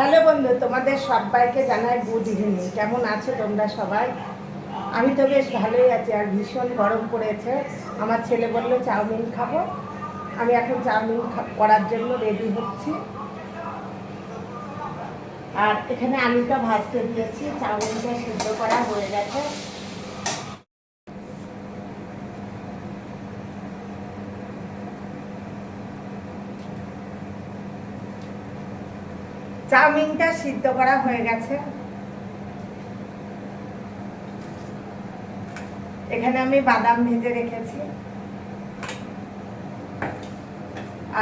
Hello বন্ধু, তোমাদের সবাইকে জানাই গুড ইভিনিং কেমন আছো তোমরা সবাই? আমি তো বেশ ভালোই আছি, আর ভীষণ গরম পড়েছে। আমার ছেলে বলল, চাউমিন খাব? আমি এখন চাউমিন করার জন্য রেডি হচ্ছি। আর এখানে আলুটা ভাজতে দিয়েছি, চাউমিনটা সিদ্ধ করা হয়ে গেছে। চাউমিনটা সিদ্ধ করা হয়ে গেছে। এখানে আমি বাদাম ভেজে রেখেছি।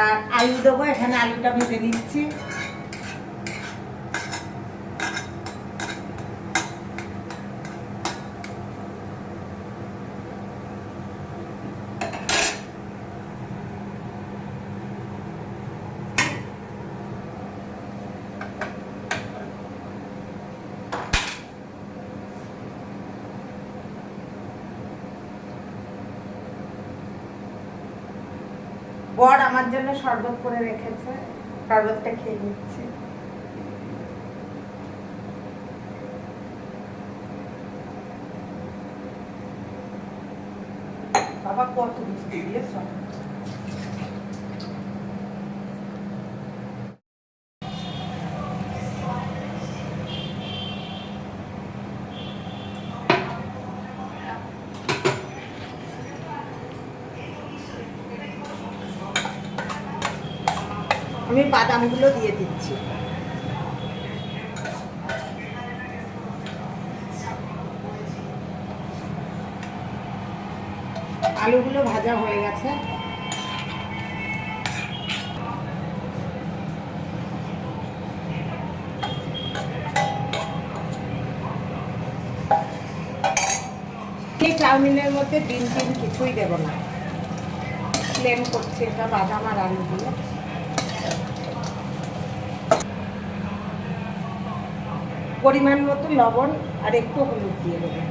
আর আলু দেবো, এখানে আলুটা ভেজে দিচ্ছি বর আমার জন্য শরবত করে রেখেছে শরবতটা খেয়ে নিচ্ছি। বাবা কত মিষ্টি দিয়েছ? আমি বাদামগুলো দিয়ে দিচ্ছি। আলুগুলো ভাজা হয়ে গেছে। চাউমিনের মধ্যে ডিম টিম কিছুই দেব না। প্লেন করছি এটা বাদাম আর আলুগুলো। পরিমাণ মতো লবণ আর একটু হলুদ দিয়ে দেবেন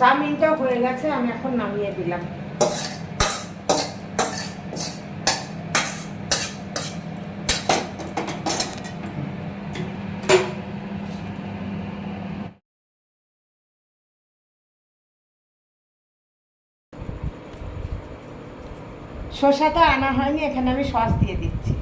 চাউমিনটাও হয়ে গেছে, আমি এখন নামিয়ে দিলাম। শসাটা আনা হয়নি, এখানে আমি সস দিয়ে দিচ্ছি।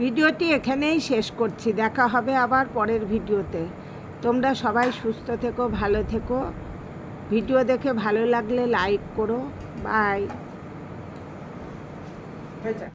ভিডিওটি এখানেই শেষ করছি। দেখা হবে আবার পরের ভিডিওতে। তোমরা সবাই সুস্থ থেকো, ভালো থেকো। ভিডিও দেখে ভালো লাগলে লাইক করো। বাই।